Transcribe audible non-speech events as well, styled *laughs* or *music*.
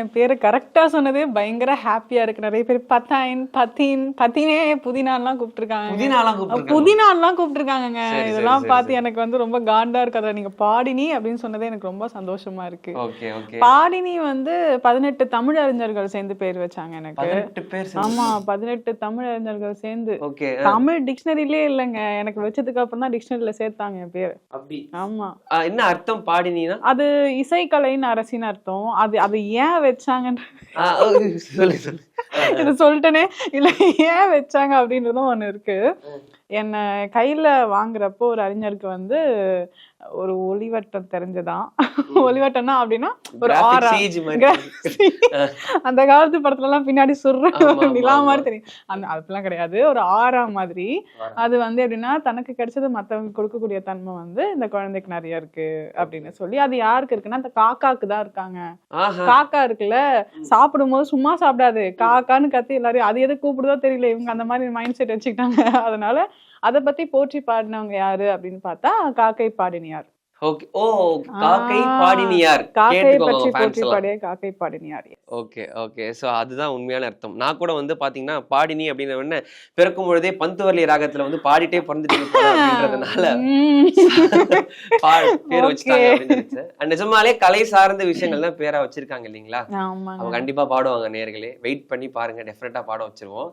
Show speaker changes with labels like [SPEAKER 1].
[SPEAKER 1] என் பேரை கரெக்டா சொன்னதே. பயங்கர ஹாப்பியா இருக்கு. நிறைய பேர் பத்தாயின் பத்தீன் பத்தினே புதினான்லாம் கூப்பிட்டுருக்காங்க.
[SPEAKER 2] புதினாலாம்
[SPEAKER 1] கூப்பிட்டுருக்காங்கங்க. இதெல்லாம் பார்த்து எனக்கு வந்து ரொம்ப காண்டா இருக்கு. அதை நீங்க பாடினி அப்படின்னு சொன்னதே எனக்கு ரொம்ப சந்தோஷமா இருக்கு. பாடினி வந்து பதினெட்டு தமிழ் அறிஞர்கள் சேர்ந்து பேர் வச்சாங்க எனக்கு. ஆமா பதினெட்டு தமிழ் அறிஞர்கள் சேர்ந்து. தமிழ் டிக்ஷனரியிலே இல்லைங்க. எனக்கு வச்சதுக்கு அப்புறம் தான் டிக்ஷனரியில சேர்த்தாங்க என் பேர். ஆமா.
[SPEAKER 2] என்ன அர்த்தம் பாடினீனா
[SPEAKER 1] அது இசைக்கலைன்னு அரசின்னு அர்த்தம். அது அது ஏன் வச்சாங்கன்னு
[SPEAKER 2] ஆ, சொல்லு சொல்லு. *laughs*
[SPEAKER 1] இது சொல்லிட்டேனே. இல்ல ஏன் வச்சாங்க அப்படின்றதும் ஒண்ணு இருக்கு. என்ன கையில வாங்குறப்போ ஒரு அறிஞருக்கு வந்து ஒரு ஒளிவட்டம் தெரிஞ்சதான். ஒளிவட்டம்னா அப்படின்னா ஒரு ஆரா. *laughs* அந்த காலத்து படத்துல எல்லாம் பின்னாடி சுர்ற நிலா. மாதிரி தெரியும். அந்த அதெல்லாம் கிடையாது. ஒரு ஆறா மாதிரி. அது வந்து எப்படின்னா தனக்கு கிடைச்சது மத்தவங்க கொடுக்கக்கூடிய தன்மை வந்து இந்த குழந்தைக்கு நிறைய இருக்கு அப்படின்னு சொல்லி. அது யாருக்கு இருக்குன்னா அந்த காக்காக்கு தான் இருக்காங்க. காக்கா இருக்குல்ல சாப்பிடும்போது சும்மா சாப்பிடாது. காக்கான்னு கத்தி எல்லாரும் அது எது கூப்பிடுதோ தெரியல இவங்க அந்த மாதிரி மைண்ட் செட் வச்சுக்கிட்டாங்க. அதனால அதை பத்தி போற்றி பாடினவங்க யாரு அப்படின்னு பார்த்தா காக்கை பாடினியார்.
[SPEAKER 2] ஓகே. ஓ காக்கை பாடினியார். கேட்டுக்கோங்க
[SPEAKER 1] பற்றி. பாடிய காக்கை பாடினியார்
[SPEAKER 2] ஓகே ஓகே. சோ அதுதான் உண்மையான அர்த்தம். நான் கூட வந்து பாத்தீங்கன்னா பாடினி அப்படின்ன உடனே பிறக்கும் பொழுதே பந்துவர்லி ராகத்துல வந்து பாடிட்டே பிறந்துட்டு *laughs* அப்படின்றதுனால. பேர் வச்சுட்டாங்க நிஜமாலே கலை சார்ந்த விஷயங்கள் தான் பேரா வச்சிருக்காங்க இல்லைங்களா? அவங்க கண்டிப்பா பாடுவாங்க நேர்களே. வெயிட் பண்ணி பாருங்க டெஃபினட்டா பாட வச்சிருவோம்.